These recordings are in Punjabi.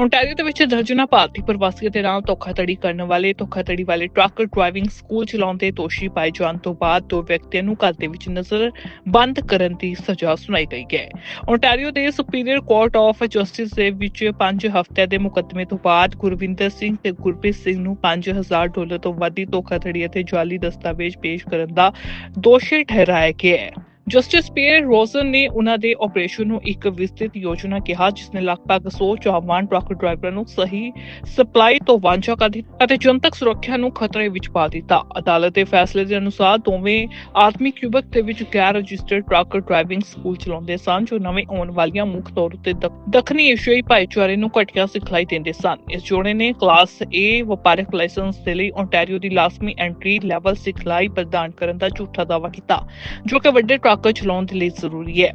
ਓਨਟਾਰੀਓ ਦੇ ਵਿੱਚ ਦਰਜਨਾਂ ਭਾਰਤੀ ਪ੍ਰਵਾਸੀਆਂ ਦੇ ਨਾਲ ਧੋਖਾਧੜੀ ਕਰਨ ਵਾਲੇ, ਧੋਖਾਧੜੀ ਵਾਲੇ ਟਰੱਕ ਡਰਾਈਵਿੰਗ ਸਕੂਲ ਚਲਾਉਂਦੇ ਦੋਸ਼ੀ ਪਾਏ ਜਾਣ ਤੋਂ ਬਾਅਦ ਦੋ ਵਿਅਕਤੀਆਂ ਨੂੰ ਘਰ ਦੇ ਵਿੱਚ ਨਜ਼ਰ ਬੰਦ ਕਰਨ ਦੀ ਸਜ਼ਾ ਸੁਣਾਈ ਗਈ ਹੈ। ਓਨਟਾਰੀਓ ਦੇ ਸੁਪੀਰੀਅਰ ਕੋਰਟ ਆਫ ਜਸਟਿਸ ਦੇ ਵਿੱਚ 5 ਹਫ਼ਤਿਆਂ ਦੇ ਮੁਕੱਦਮੇ ਤੋਂ ਬਾਅਦ ਗੁਰਵਿੰਦਰ ਸਿੰਘ ਤੇ ਗੁਰਪ੍ਰੀਤ ਸਿੰਘ ਨੂੰ 5000 ਡਾਲਰ ਤੋਂ ਵੱਧ ਦੀ ਧੋਖਾਧੜੀ ਅਤੇ ਜਾਲੀ ਦਸਤਾਵੇਜ਼ ਪੇਸ਼ ਕਰਨ ਦਾ ਦੋਸ਼ੀ ਠਹਿਰਾਇਆ ਗਿਆ ਹੈ। ਜਸਟਿਸ ਪੀਅਰ ਰੋਜ਼ਨ ਨੇ ਉਹਨਾਂ ਦੇ ਆਪਰੇਸ਼ਨ ਨੂੰ ਇੱਕ ਵਿਸਤ੍ਰਿਤ ਯੋਜਨਾ ਕਿਹਾ ਜਿਸ ਨੇ ਲਗਭਗ 100 ਚਾਹਵਾਨ ਟਰੱਕ ਡਰਾਈਵਰਾਂ ਨੂੰ ਸਹੀ ਸਪਲਾਈ ਤੋਂ ਵਾਂਝਾ ਕਰ ਦਿੱਤਾ ਅਤੇ ਜਨਤਕ ਸੁਰੱਖਿਆ ਨੂੰ ਖਤਰੇ ਵਿੱਚ ਪਾ ਦਿੱਤਾ। ਅਦਾਲਤ ਦੇ ਫੈਸਲੇ ਦੇ ਅਨੁਸਾਰ ਦੋਵੇਂ ਆਦਮੀ ਕਿਊਬਕ ਦੇ ਵਿੱਚ ਗੈਰ ਰਜਿਸਟਰਡ ਟਰੱਕ ਡਰਾਈਵਿੰਗ ਸਕੂਲ ਚਲਾਉਂਦੇ ਸਨ, ਜੋ ਨਵੇਂ ਆਉਣ ਵਾਲੀਆਂ ਮੁੱਖ ਤੌਰ ਤੇ ਦੱਖਣੀ ਏਸ਼ੀਆਈ ਭਾਈਚਾਰੇ ਨੂੰ ਘਟੀਆ ਸਿਖਲਾਈ ਦਿੰਦੇ ਸਨ। ਇਸ ਜੋੜੇ ਨੇ ਕਲਾਸ A ਵਪਾਰਕ ਲਾਇਸੈਂਸ ਦੇ ਲਈ ਓਨਟਾਰੀਓ ਦੀ ਲਾਜ਼ਮੀ ਐਂਟਰੀ ਲੈਵਲ ਸਿਖਲਾਈ ਪ੍ਰਦਾਨ ਕਰਨ ਦਾ ਝੂਠਾ ਦਾਅਵਾ ਕੀਤਾ, ਜੋ ਕਿ ਵੱਡੇ ਟਰੱਕ ਚਲਾਉਣ ਦੇ ਲਈ ਜ਼ਰੂਰੀ ਹੈ।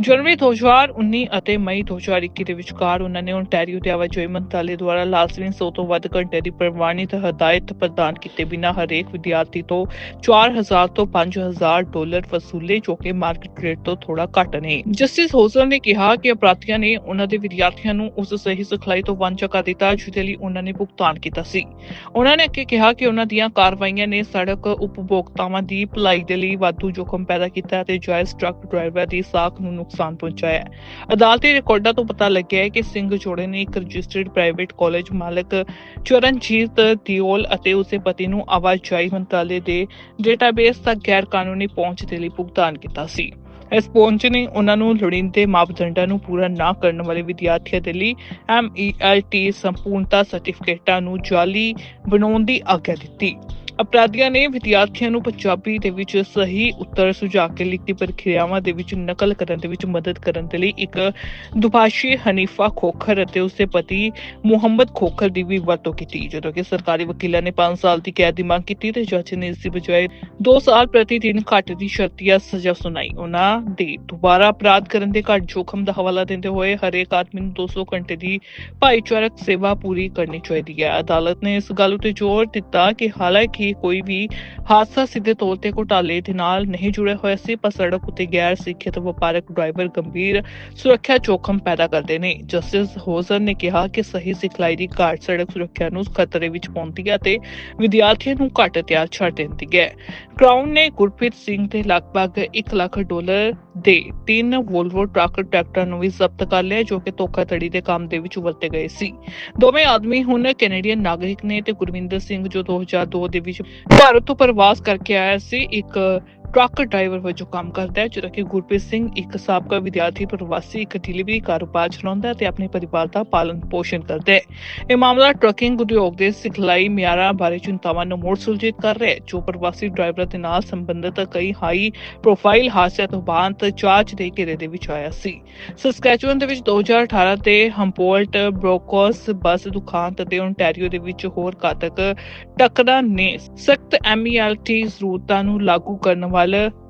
ਜਨਵਰੀ 2019 ਅਤੇ ਮਈ 2021 ਦੇ ਵਿਚਕਾਰ ਉਹਨਾਂ ਨੇ ਓਨਟਾਰੀਓ ਦੇ ਆਵਾਜਾਈ ਮੰਤਰਾਲੇ ਦੁਆਰਾ ਲਾਜ਼ਮੀ 100 ਤੋਂ ਵੱਧ ਘੰਟੇ ਦੀ ਪ੍ਰਵਾਨਿਤ ਹਦਾਇਤ ਪ੍ਰਦਾਨ ਕੀਤੇ ਬਿਨਾਂ ਹਰੇਕ ਵਿਦਿਆਰਥੀ ਤੋਂ 4000 ਤੋਂ 5000 ਡਾਲਰ ਵਸੂਲੇ ਜੋ ਕਿ ਮਾਰਕੀਟ ਰੇਟ ਤੋਂ ਥੋੜਾ ਘੱਟ ਨੇ। ਜਸਟਿਸ ਹੋਸਲ ਨੇ ਕਿਹਾ ਕਿ ਅਪਰਾਧੀਆਂ ਨੇ ਉਹਨਾਂ ਦੇ ਵਿਦਿਆਰਥੀਆਂ ਨੂੰ ਉਸ ਸਹੀ ਸਿਖਲਾਈ ਤੋਂ ਵਾਂਝਾ ਕਰ ਦਿੱਤਾ, ਜਿਹਦੇ ਲਈ ਉਹਨਾਂ ਨੇ ਭੁਗਤਾਨ ਕੀਤਾ ਸੀ। ਉਹਨਾਂ ਨੇ ਅੱਗੇ ਕਿਹਾ ਕਿ ਉਹਨਾਂ ਦੀਆਂ ਕਾਰਵਾਈਆਂ ਨੇ ਸੜਕ ਉਪਭੋਗਤਾਵਾਂ ਦੀ ਭਲਾਈ ਦੇ ਲਈ ਵਾਧੂ ਜੋਖਮ ਪੈਦਾ ਕੀਤਾ ਅਤੇ ਜਾਇਜ਼ ਟਰੱਕ ਡਰਾਈਵਰ ਦੀ ਸਾਖ ਨੂੰ ਨੁਕਸਾਨ ਪਹੁੰਚਾਇਆ ਹੈ। ਅਦਾਲਤੀ ਰਿਕਾਰਡਾਂ ਤੋਂ ਪਤਾ ਲੱਗਿਆ ਹੈ ਕਿ ਸਿੰਘ ਜੋੜੇ ਨੇ ਇੱਕ ਰਜਿਸਟਰਡ ਪ੍ਰਾਈਵੇਟ ਕਾਲਜ ਮਾਲਕ ਚਰਨਜੀਤ ਦਿਓਲ ਅਤੇ ਉਸਦੇ ਪਤੀ ਨੂੰ ਆਵਾਜਾਈ ਮੰਤਰਾਲੇ ਦੇ ਡੇਟਾਬੇਸ ਤੱਕ ਗੈਰ ਕਾਨੂੰਨੀ ਪਹੁੰਚ ਦੇ ਲਈ ਭੁਗਤਾਨ ਕੀਤਾ ਸੀ ਇਸ ਪਹੁੰਚ ਨੇ ਉਹਨਾਂ ਨੂੰ ਲੋੜੀਂਦੇ ਮਾਪਦੰਡਾਂ ਨੂੰ ਪੂਰਾ ਨਾ ਕਰਨ ਵਾਲੇ ਵਿਦਿਆਰਥੀਆਂ ਦੇ ਲਈ MELT ਸੰਪੂਰਨਤਾ ਸਰਟੀਫਿਕੇਟਾਂ ਨੂੰ ਜਾਲੀ ਬਣਾਉਣ ਦੀ ਆਗਿਆ ਦਿੱਤੀ ਅਪਰਾਧੀਆਂ ਨੇ ਵਿਦਿਆਰਥੀਆਂ ਨੂੰ ਪੰਜਾਬੀ ਦੇ ਵਿੱਚ ਸਹੀ ਉੱਤਰ ਸੁਝਾ ਕੇ ਲਿਖਤੀ ਪ੍ਰਕਿਰਿਆਵਾਂ ਦੇ ਵਿੱਚ ਨਕਲ ਕਰਨ ਦੇ ਵਿੱਚ ਮਦਦ ਕਰਨ ਦੇ ਲਈ ਇੱਕ ਦੁਭਾਸ਼ੀ ਹਨੀਫਾ ਖੋਖਰ ਅਤੇ ਉਸਦੇ ਪਤੀ ਮੁਹੰਮਦ ਖੋਖਰ ਦੀ ਵੀ ਵਰਤੋਂ ਕੀਤੀ। ਜਦੋਂ ਕਿ ਸਰਕਾਰੀ ਵਕੀਲਾਂ ਨੇ 5 ਸਾਲ ਦੀ ਕੈਦ ਦੀ ਮੰਗ ਕੀਤੀ ਤੇ ਜੱਜ ਨੇ ਇਸ ਦੀ ਬਜਾਏ 2 ਸਾਲ ਪ੍ਰਤੀ ਦਿਨ ਘੱਟ ਦੀ ਸ਼ਰਤੀਆ ਸਜ਼ਾ ਸੁਣਾਈ। ਉਹਨਾਂ ਦੇ ਦੁਬਾਰਾ ਅਪਰਾਧ ਕਰਨ ਦੇ ਘੱਟ ਜੋਖਮ ਦਾ ਹਵਾਲਾ ਦਿੰਦੇ ਹੋਏ ਹਰੇਕ ਆਦਮੀ ਨੂੰ 200 ਘੰਟੇ ਦੀ ਭਾਈਚਾਰਕ ਸੇਵਾ ਪੂਰੀ ਕਰਨੀ ਚਾਹੀਦੀ ਹੈ। ਅਦਾਲਤ ਨੇ ਇਸ ਗੱਲ ਉਤੇ ਜ਼ੋਰ ਦਿੱਤਾ ਕਿ ਹਾਲਾਂਕਿ ਕੋਈ ਵੀ ਹਾਦਸਾ ਸਿੱਧੇ ਤੌਰ ਤੇ ਘੁਟਾਲੇ ਦੇ ਨਾਲ ਨਹੀਂ ਜੁੜਿਆ ਹੋਇਆ ਸੀ, ਪਰ ਸੜਕ ਉਤੇ ਗੈਰ ਸਿੱਖਿਅਤ ਵਪਾਰਕ ਡਰਾਈਵਰ ਗੰਭੀਰ ਸੁਰੱਖਿਆ ਜੋਖਮ ਪੈਦਾ ਕਰਦੇ ਨੇ। ਜਸਟਿਸ ਹੋਜ਼ਰ ਨੇ ਕਿਹਾ ਕਿ ਸਹੀ ਸਿਖਲਾਈ ਦੀ ਘਾਟ ਸੜਕ ਸੁਰੱਖਿਆ ਨੂੰ ਖਤਰੇ ਵਿੱਚ ਪਾਉਂਦੀ ਹੈ ਤੇ ਵਿਦਿਆਰਥੀਆਂ ਨੂੰ ਘੱਟ ਤਿਆਰ ਛੱਡ ਦਿੰਦੀ ਹੈ। ਕ੍ਰਾਊਨ ਨੇ ਗੁਰਪ੍ਰੀਤ ਸਿੰਘ ਦੇ ਲਗਭਗ 1 ਲੱਖ ਡਾਲਰ ਦੇ ਤਿੰਨ ਵੋਲਵੋ ਟਰੱਕ ਟਰੈਕਟਰ ਨੂੰ ਵੀ ਜ਼ਬਤ ਕਰ ਲਿਆ, ਜੋ ਕਿ ਧੋਖਾਧੜੀ ਦੇ ਕੰਮ ਦੇ ਵਿੱਚ ਵਰਤੇ ਗਏ ਸੀ। ਦੋਵੇਂ ਆਦਮੀ ਹੁਣ ਕੈਨੇਡੀਅਨ ਨਾਗਰਿਕ ਨੇ ਤੇ ਗੁਰਵਿੰਦਰ ਸਿੰਘ ਜੋ 2002 ਦੇ ਵਿੱਚ ਭਾਰਤ ਤੋਂ ਪ੍ਰਵਾਸ ਕਰਕੇ ਆਇਆ ਸੀ ਇੱਕ ਟਰੱਕ ਡਰਾਈਵਰ ਵਜੋਂ ਕੰਮ ਕਰਦਾ ਹੈ, ਜਦੋਂ ਕਿ ਗੁਰਪ੍ਰੀਤ ਸਿੰਘ ਇੱਕ ਸਾਬਕਾ ਵਿਦਿਆਰਥੀ ਪ੍ਰਵਾਸੀ ਇੱਕ ਡਿਲੀਵਰੀ ਕਾਰੋਬਾਰ ਚਲਾਉਂਦਾ ਹੈ ਤੇ ਆਪਣੇ ਪਰਿਵਾਰ ਦਾ ਪਾਲਣ ਪੋਸ਼ਣ ਕਰਦਾ ਹੈ। ਇਹ ਮਾਮਲਾ ਟਰੱਕਿੰਗ ਉਦਯੋਗ ਦੇ ਸਿਖਲਾਈ ਮਿਆਰਾਂ ਬਾਰੇ ਚਿੰਤਾਵਾਂ ਨੂੰ ਮੋੜ ਸੁਲਝਿਤ ਕਰ ਰਿਹਾ ਹੈ, ਜੋ ਪ੍ਰਵਾਸੀ ਡਰਾਈਵਰ ਦੇ ਨਾਲ ਸੰਬੰਧਿਤ ਕਈ ਹਾਈ ਪ੍ਰੋਫਾਈਲ ਹਾਦਸਿਆਂ ਤੋਂ ਬਾਅਦ ਚਾਰਜ ਦੇ ਘੇਰੇ ਦੇ ਵਿੱਚ ਆਇਆ ਸੀ। ਸਸਕੈਚੁਅਨ ਦੇ ਵਿੱਚ 2018 ਤੇ ਹੰਪੋਲਟ ਬ੍ਰੋਕੋਸ ਬੱਸ ਦੁਖਾਂਤ ਅਤੇ ਓਨਟਾਰੀਓ ਦੇ ਵਿੱਚ ਹੋਰ ਘਾਤਕ ਟੱਕਰਾਂ ਨੇ ਸਖਤ MELT ਜ਼ਰੂਰਤਾਂ ਨੂੰ ਲਾਗੂ ਕਰਨ ਵੱਲ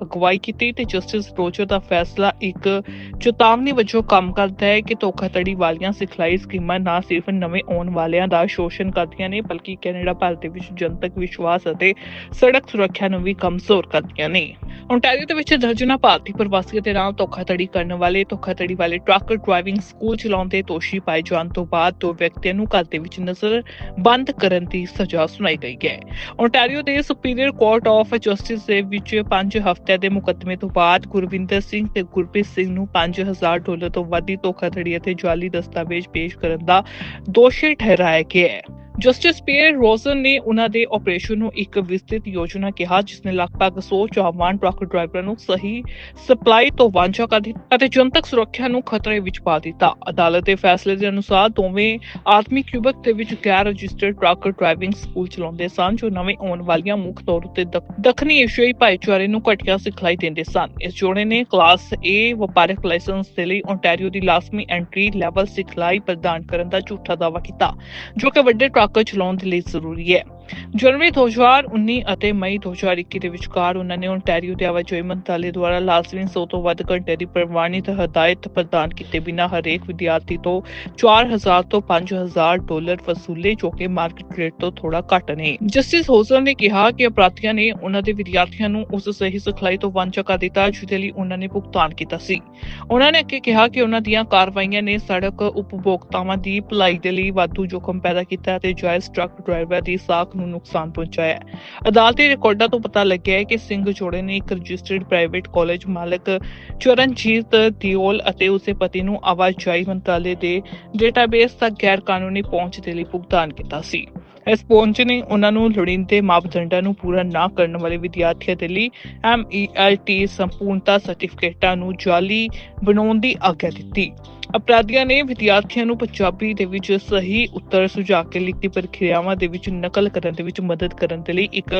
ਅਗਵਾਈ ਕੀਤੀ ਤੇ ਜਸਟਿਸ ਰੋਜਰ ਦਾ ਫੈਸਲਾ ਇੱਕ ਚੇਤਾਵਨੀ ਵਜੋਂ ਕੰਮ ਕਰਦਾ ਹੈ ਕਿ ਧੋਖਾਧੜੀ ਵਾਲੀਆਂ ਸਿਖਲਾਈ ਸਕੀਮਾਂ ਨਾ ਸਿਰਫ ਨਵੇਂ ਆਉਣ ਵਾਲਿਆਂ ਦਾ ਸ਼ੋਸ਼ਣ ਕਰਦੀਆਂ ਨੇ, ਬਲਕਿ ਕੈਨੇਡਾ, ਭਾਰਤ ਦੇ ਵਿੱਚ ਜਨਤਕ ਵਿਸ਼ਵਾਸ ਅਤੇ ਸੜਕ ਸੁਰੱਖਿਆ ਨੂੰ ਵੀ ਕਮਜ਼ੋਰ ਕਰਦੀਆਂ ਨੇ। ਓਨਟਾਰੀਓ ਦੇ ਵਿੱਚ ਦਰਜਨਾਂ ਭਾਰਤੀ ਪ੍ਰਵਾਸੀਆਂ ਦੇ ਨਾਲ ਧੋਖਾਧੜੀ ਕਰਨ ਵਾਲੇ, ਧੋਖਾਧੜੀ ਵਾਲੇ ਟਰੱਕ ਡਰਾਈਵਿੰਗ ਸਕੂਲ ਚਲਾਉਂਦੇ ਦੋਸ਼ੀ ਪਾਏ ਜਾਣ ਤੋਂ ਬਾਅਦ ਦੋ ਵਿਅਕਤੀਆਂ ਨੂੰ ਘਰ ਦੇ ਵਿੱਚ ਨਜ਼ਰ ਬੰਦ ਕਰਨ ਦੀ ਸਜ਼ਾ ਸੁਣਾਈ ਗਈ ਹੈ। ਓਨਟਾਰੀਓ ਦੇ ਸੁਪੀਰੀਅਰ ਕੋਰਟ ਆਫ ਜਸਟਿਸ ਦੇ ਵਿੱਚ 5 ਹਫ਼ਤਿਆਂ ਦੇ ਮੁਕੱਦਮੇ ਤੋਂ ਬਾਅਦ ਗੁਰਵਿੰਦਰ ਸਿੰਘ ਤੇ ਗੁਰਪ੍ਰੀਤ ਸਿੰਘ ਨੂੰ 5000 ਡਾਲਰ ਤੋਂ ਵੱਧ ਦੀ ਧੋਖਾਧੜੀ ਅਤੇ ਜਾਲੀ ਦਸਤਾਵੇਜ਼ ਪੇਸ਼ ਕਰਨ ਦਾ ਦੋਸ਼ੀ ਠਹਿਰਾਇਆ ਗਿਆ ਹੈ। ਜਸਟਿਸ ਪੀਅਰ ਰੋਜ਼ਨ ਨੇ ਉਹਨਾਂ ਦੇ ਆਪਰੇਸ਼ਨ ਨੂੰ ਇੱਕ ਵਿਸਤ੍ਰਿਤ ਯੋਜਨਾ ਕਿਹਾ ਜਿਸ ਨੇ ਲਗਭਗ 100 ਚਾਹਵਾਨ ਟਰੱਕ ਡਰਾਈਵਰਾਂ ਨੂੰ ਸਹੀ ਸਪਲਾਈ ਤੋਂ ਵਾਂਝਾ ਕਰ ਦਿੱਤਾ ਅਤੇ ਜਨਤਕ ਸੁਰੱਖਿਆ ਨੂੰ ਖਤਰੇ ਵਿੱਚ ਪਾ ਦਿੱਤਾ। ਅਦਾਲਤ ਦੇ ਫੈਸਲੇ ਦੇ ਅਨੁਸਾਰ ਦੋਵੇਂ ਆਦਮੀ ਕਿਊਬਕ ਦੇ ਵਿੱਚ ਗੈਰ ਰਜਿਸਟਰਡ ਟਰੱਕ ਡਰਾਈਵਿੰਗ ਸਕੂਲ ਚਲਾਉਂਦੇ ਸਨ, ਜੋ ਨਵੇਂ ਆਉਣ ਵਾਲੀਆਂ ਮੁੱਖ ਤੌਰ ਉੱਤੇ ਦੱਖਣੀ ਏਸ਼ੀਆਈ ਭਾਈਚਾਰੇ ਨੂੰ ਘਟੀਆ ਸਿਖਲਾਈ ਦਿੰਦੇ ਸਨ। ਇਸ ਜੋੜੇ ਨੇ ਕਲਾਸ A ਵਪਾਰਕ ਲਾਇਸੈਂਸ ਦੇ ਲਈ ਓਨਟਾਰੀਓ ਦੀ ਲਾਜ਼ਮੀ ਐਂਟਰੀ ਲੈਵਲ ਸਿਖਲਾਈ ਪ੍ਰਦਾਨ ਕਰਨ ਦਾ ਝੂਠਾ ਦਾਅਵਾ ਕੀਤਾ, ਜੋ ਕਿ ਵੱਡੇ ਟਰੱਕ ਚਲਾਉਣ ਦੇ ਲਈ ਜ਼ਰੂਰੀ ਹੈ। ਜਨਵਰੀ 2019 ਅਤੇ ਮਈ 2021 ਦੇ ਵਿਚਕਾਰ ਉਹਨਾਂ ਨੇ ਓਨਟਾਰੀਓ ਦੇ ਆਵਾਜਾਈ ਮੰਤਰਾਲੇ ਦੁਆਰਾ ਲਾਜ਼ਮੀ 100 ਤੋਂ ਵੱਧ ਘੰਟੇ ਦੀ ਪ੍ਰਵਾਨਿਤ ਹਦਾਇਤ ਪ੍ਰਦਾਨ ਕੀਤੇ ਬਿਨਾਂ ਹਰੇਕ ਵਿਦਿਆਰਥੀ ਤੋਂ 4000 ਤੋਂ 5000 ਡਾਲਰ ਵਸੂਲੇ ਜੋ ਕਿ ਮਾਰਕੀਟ ਰੇਟ ਤੋਂ ਥੋੜਾ ਘੱਟ ਨੇ। ਜਸਟਿਸ ਹੋਸਰ ਨੇ ਕਿਹਾ ਕਿ ਅਪਰਾਧੀਆਂ ਨੇ ਉਹਨਾਂ ਦੇ ਵਿਦਿਆਰਥੀਆਂ ਨੂੰ ਉਸ ਸਹੀ ਸਿਖਲਾਈ ਤੋਂ ਵਾਂਝਾ ਕਰ ਦਿੱਤਾ, ਜਿਹਦੇ ਲਈ ਉਹਨਾਂ ਨੇ ਭੁਗਤਾਨ ਕੀਤਾ ਸੀ। ਉਹਨਾਂ ਨੇ ਅੱਗੇ ਕਿਹਾ ਕਿ ਉਹਨਾਂ ਦੀਆਂ ਕਾਰਵਾਈਆਂ ਨੇ ਸੜਕ ਉਪਭੋਗਤਾਵਾਂ ਦੀ ਭਲਾਈ ਦੇ ਲਈ ਵਾਧੂ ਜੋਖਮ ਪੈਦਾ ਕੀਤਾ ਅਤੇ ਜਾਇਜ਼ ਟਰੱਕ ਡਰਾਈਵਰ ਦੀ ਸਾਖ ਨੂੰ ਨੁਕਸਾਨ ਪਹੁੰਚਾਇਆ ਹੈ। ਅਦਾਲਤੀ ਰਿਕਾਰਡਾਂ ਤੋਂ ਪਤਾ ਲੱਗਿਆ ਹੈ ਕਿ ਸਿੰਘ ਜੋੜੇ ਨੇ ਇੱਕ ਰਜਿਸਟਰਡ ਪ੍ਰਾਈਵੇਟ ਕਾਲਜ ਮਾਲਕ ਚਰਨਜੀਤ ਦਿਓਲ ਅਤੇ ਉਸਦੇ ਪਤੀ ਨੂੰ ਆਵਾਜਾਈ ਮੰਤਰਾਲੇ ਦੇ ਡੇਟਾਬੇਸ ਤੱਕ ਗੈਰ ਕਾਨੂੰਨੀ ਪਹੁੰਚ ਦੇ ਲਈ ਭੁਗਤਾਨ ਕੀਤਾ ਸੀ ਇਸ ਪਹੁੰਚ ਨੇ ਉਹਨਾਂ ਨੂੰ ਲੋੜੀਂਦੇ ਮਾਪਦੰਡਾਂ ਨੂੰ ਪੂਰਾ ਨਾ ਕਰਨ ਵਾਲੇ ਵਿਦਿਆਰਥੀਆਂ ਦੇ ਲਈ MELT ਸੰਪੂਰਨਤਾ ਸਰਟੀਫਿਕੇਟਾਂ ਨੂੰ ਜਾਲੀ ਬਣਾਉਣ ਦੀ ਆਗਿਆ ਦਿੱਤੀ ਅਪਰਾਧੀਆਂ ਨੇ ਵਿਦਿਆਰਥੀਆਂ ਨੂੰ ਪੰਜਾਬੀ ਦੇ ਵਿੱਚ ਸਹੀ ਉੱਤਰ ਸੁਝਾ ਕੇ ਲਿਖਤੀ ਪ੍ਰਕਿਰਿਆਵਾਂ ਦੇ ਵਿੱਚ ਨਕਲ ਕਰਨ ਦੇ ਵਿੱਚ ਮਦਦ ਕਰਨ ਦੇ ਲਈ ਇੱਕ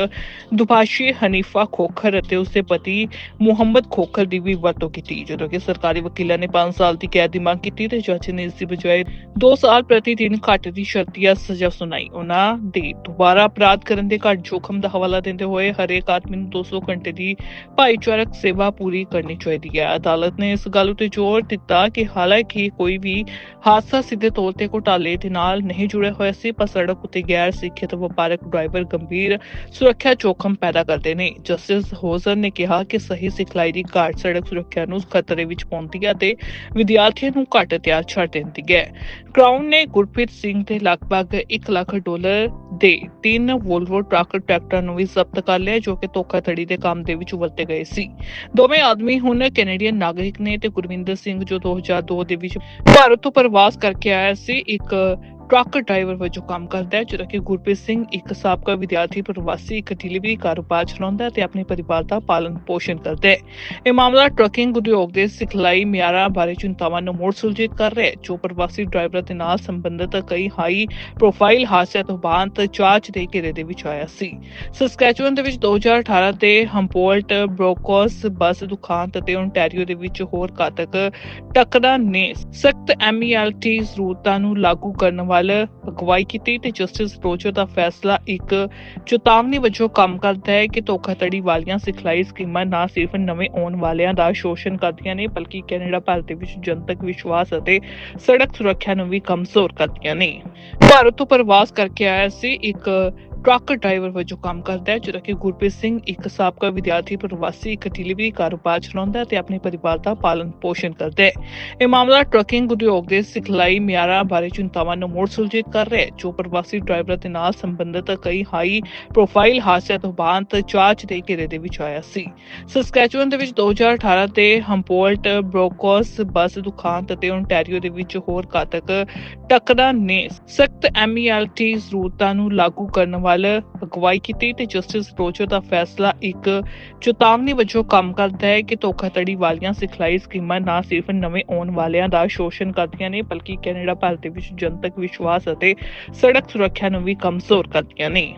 ਦੁਭਾਸ਼ੀ ਹਨੀਫਾ ਖੋਖਰ ਅਤੇ ਉਸਦੇ ਪਤੀ ਮੁਹੰਮਦ ਖੋਖਰ ਦੀ ਵੀ ਵਰਤੋਂ ਕੀਤੀ, ਜਦੋਂ ਕਿ ਸਰਕਾਰੀ ਵਕੀਲਾਂ ਨੇ 5 ਸਾਲ ਦੀ ਕੈਦ ਦੀ ਮੰਗ ਕੀਤੀ ਤੇ ਜੱਜ ਨੇ ਇਸ ਦੀ ਬਜਾਏ 2 ਸਾਲ ਪ੍ਰਤੀ ਦਿਨ ਘੱਟ ਦੀ ਸ਼ਰਤੀਆ ਸਜ਼ਾ ਸੁਣਾਈ। ਉਹਨਾਂ ਦੇ ਦੁਬਾਰਾ ਅਪਰਾਧ ਕਰਨ ਦੇ ਘੱਟ ਜੋਖਮ ਦਾ ਹਵਾਲਾ ਦਿੰਦੇ ਹੋਏ ਹਰੇਕ ਆਦਮੀ ਨੂੰ 200 ਘੰਟੇ ਦੀ ਭਾਈਚਾਰਕ ਸੇਵਾ ਪੂਰੀ ਕਰਨੀ ਚਾਹੀਦੀ ਹੈ। ਅਦਾਲਤ ਨੇ ਇਸ ਗੱਲ ਉਤੇ ਜ਼ੋਰ ਦਿੱਤਾ ਕਿ ਹਾਲਾਂਕਿ ਕੋਈ ਵੀ ਹਾਦਸਾ ਸਿੱਧੇ ਤੌਰ ਤੇ ਘੁਟਾਲੇ ਦੇ ਨਾਲ ਨਹੀਂ ਜੁੜਿਆ ਹੋਇਆ ਸੀ, ਪਰ ਸੜਕ ਉਤੇ ਗੈਰ ਸਿੱਖਿਅਤ ਵਪਾਰਕ ਡਰਾਈਵਰ ਗੰਭੀਰ ਸੁਰੱਖਿਆ ਜੋਖਮ ਪੈਦਾ ਕਰਦੇ ਨੇ। ਜਸਟਿਸ ਹੋਜ਼ਰ ਨੇ ਕਿਹਾ ਕਿ ਸਹੀ ਸਿਖਲਾਈ ਦੀ ਘਾਟ ਸੜਕ ਸੁਰੱਖਿਆ ਨੂੰ ਖਤਰੇ ਵਿੱਚ ਪਾਉਂਦੀ ਹੈ ਤੇ ਵਿਦਿਆਰਥੀਆਂ ਨੂੰ ਘੱਟ ਤਿਆਰ ਛੱਡ ਦਿੰਦੀ ਹੈ। ਕ੍ਰਾਊਨ ਨੇ ਗੁਰਪ੍ਰੀਤ ਸਿੰਘ ਦੇ ਲਗਭਗ 1 ਲੱਖ ਡਾਲਰ ਦੇ ਤਿੰਨ ਵੋਲਵੋ ਟਰੱਕ ਟਰੈਕਟਰ ਨੂੰ ਵੀ ਜ਼ਬਤ ਕਰ ਲਿਆ, ਜੋ ਕਿ ਧੋਖਾਧੜੀ ਦੇ ਕੰਮ ਦੇ ਵਿੱਚ ਵਰਤੇ ਗਏ ਸੀ। ਦੋਵੇਂ ਆਦਮੀ ਹੁਣ ਕੈਨੇਡੀਅਨ ਨਾਗਰਿਕ ਨੇ ਤੇ ਗੁਰਵਿੰਦਰ ਸਿੰਘ ਜੋ 2002 ਦੇ ਵਿੱਚ ਭਾਰਤ ਤੋਂ ਪ੍ਰਵਾਸ ਕਰਕੇ ਆਇਆ ਸੀ ਇੱਕ ਟਰੱਕ ਡਰਾਈਵਰ ਵਜੋਂ ਕੰਮ ਕਰਦਾ ਹੈ, ਜਦੋਂ ਕਿ ਗੁਰਪ੍ਰੀਤ ਸਿੰਘ ਇੱਕ ਸਾਬਕਾ ਵਿਦਿਆਰਥੀ ਪ੍ਰਵਾਸੀ ਇੱਕ ਡਿਲੀਵਰੀ ਕਾਰੋਬਾਰ ਚਲਾਉਂਦਾ ਹੈ ਤੇ ਆਪਣੇ ਪਰਿਵਾਰ ਦਾ ਪਾਲਣ ਪੋਸ਼ਣ ਕਰਦਾ ਹੈ। ਇਹ ਮਾਮਲਾ ਟਰੱਕਿੰਗ ਉਦਯੋਗ ਦੇ ਸਿਖਲਾਈ ਮਿਆਰਾਂ ਬਾਰੇ ਚਿੰਤਾਵਾਂ ਨੂੰ ਮੋੜ ਸੁਲਝਿਤ ਕਰ ਰਿਹਾ ਹੈ, ਜੋ ਪ੍ਰਵਾਸੀ ਡਰਾਈਵਰਾਂ ਦੇ ਨਾਲ ਸੰਬੰਧਿਤ ਕਈ ਹਾਈ ਪ੍ਰੋਫਾਈਲ ਹਾਦਸਿਆਂ ਤੋਂ ਬਾਅਦ ਚਾਰਜ ਦੇ ਘੇਰੇ ਦੇ ਵਿੱਚ ਆਇਆ ਸੀ। ਸਸਕੈਚੁਅਨ ਦੇ ਵਿੱਚ 2018 ਤੇ ਹੰਪੋਲਟ ਬ੍ਰੋਕੋਸ ਬੱਸ ਦੁਕਾਨ ਅਤੇ ਓਨਟਾਰੀਓ ਦੇ ਵਿੱਚ ਹੋਰ ਘਾਤਕ ਟੱਕਰਾਂ ਨੇ ਸਖਤ ਐਮਈਐਲਟੀ ਜ਼ਰੂਰਤਾਂ ਨੂੰ ਲਾਗੂ ਕਰਨ ਵੱਲ ਅਗਵਾਈ ਕੀਤੀ ਤੇ ਜਸਟਿਸ ਰੋਜਰ ਦਾ ਫੈਸਲਾ ਇੱਕ ਚੇਤਾਵਨੀ ਵਜੋਂ ਕੰਮ ਕਰਦਾ ਹੈ ਕਿ ਧੋਖਾਧੜੀ ਵਾਲੀਆਂ ਸਿਖਲਾਈ ਸਕੀਮਾਂ ਨਾ ਸਿਰਫ ਨਵੇਂ ਆਉਣ ਵਾਲਿਆਂ ਦਾ ਸ਼ੋਸ਼ਣ ਕਰਦੀਆਂ ਨੇ, ਬਲਕਿ ਕੈਨੇਡਾ, ਭਾਰਤ ਦੇ ਵਿੱਚ ਜਨਤਕ ਵਿਸ਼ਵਾਸ ਅਤੇ ਸੜਕ ਸੁਰੱਖਿਆ ਨੂੰ ਵੀ ਕਮਜ਼ੋਰ ਕਰਦੀਆਂ ਨੇ। ਭਾਰਤ ਤੋਂ ਪ੍ਰਵਾਸ ਕਰਕੇ ਆਇਆ ਸੀ ਇੱਕ ਟਰੱਕ ਡਰਾਈਵਰ ਵਜੋਂ ਕੰਮ ਕਰਦਾ ਹੈ, ਜਦੋਂ ਕਿ ਗੁਰਪ੍ਰੀਤ ਸਿੰਘ, ਇੱਕ ਸਾਬਕਾ ਵਿਦਿਆਰਥੀ ਪ੍ਰਵਾਸੀ, ਇੱਕ ਡਿਲੀਵਰੀ ਕਾਰੋਬਾਰ ਚਲਾਉਂਦਾ ਹੈ ਤੇ ਆਪਣੇ ਪਰਿਵਾਰ ਦਾ ਪਾਲਣ ਪੋਸ਼ਣ ਕਰਦਾ ਹੈ। ਇਹ ਮਾਮਲਾ ਟਰੱਕਿੰਗ ਉਦਯੋਗ ਦੇ ਸਿਖਲਾਈ ਮਿਆਰਾਂ ਬਾਰੇ ਚਿੰਤਾਵਾਂ ਨੂੰ ਮੋੜ ਸੁਲਝਿਤ ਕਰ ਰਿਹਾ ਹੈ, ਜੋ ਪ੍ਰਵਾਸੀ ਡਰਾਈਵਰਾਂ ਦੇ ਨਾਲ ਸੰਬੰਧਿਤ ਕਈ ਹਾਈ ਪ੍ਰੋਫਾਈਲ ਹਾਦਸਿਆਂ ਤੋਂ ਬਾਅਦ ਜਾਂਚ ਦੇ ਘੇਰੇ ਦੇ ਵਿੱਚ ਆਇਆ ਸੀ। ਸਸਕੈਚੁਅਨ ਦੇ ਵਿੱਚ 2018 ਤੇ ਹੰਪੋਲਟ ਬ੍ਰੋਕੋਸ ਬੱਸ ਦੁਕਾਨ ਅਤੇ ਓਨਟਾਰੀਓ ਦੇ ਵਿੱਚ ਹੋਰ ਘਾਤਕ ਟੱਕਰਾਂ ਨੇ ਸਖਤ ਐਮਈਐਲਟੀ ਜ਼ਰੂਰਤਾਂ ਨੂੰ ਲਾਗੂ ਕਰਨ ਵੱਲ ਅਗਵਾਈ ਕੀਤੀ ਤੇ ਜਸਟਿਸ ਰੋਜਰ ਦਾ ਫੈਸਲਾ ਇੱਕ ਚੇਤਾਵਨੀ ਵਜੋਂ ਕੰਮ ਕਰਦਾ ਹੈ ਕਿ ਧੋਖਾਧੜੀ ਵਾਲੀਆਂ ਸਿਖਲਾਈ ਸਕੀਮਾਂ ਨਾ ਸਿਰਫ ਨਵੇਂ ਆਉਣ ਵਾਲਿਆਂ ਦਾ ਸ਼ੋਸ਼ਣ ਕਰਦੀਆਂ ਨੇ, ਬਲਕਿ ਕੈਨੇਡਾ ਭਾਰਤ ਦੇ ਵਿੱਚ ਜਨਤਕ ਵਿਸ਼ਵਾਸ ਅਤੇ ਸੜਕ ਸੁਰੱਖਿਆ ਨੂੰ ਵੀ ਕਮਜ਼ੋਰ ਕਰਦੀਆਂ ਨੇ।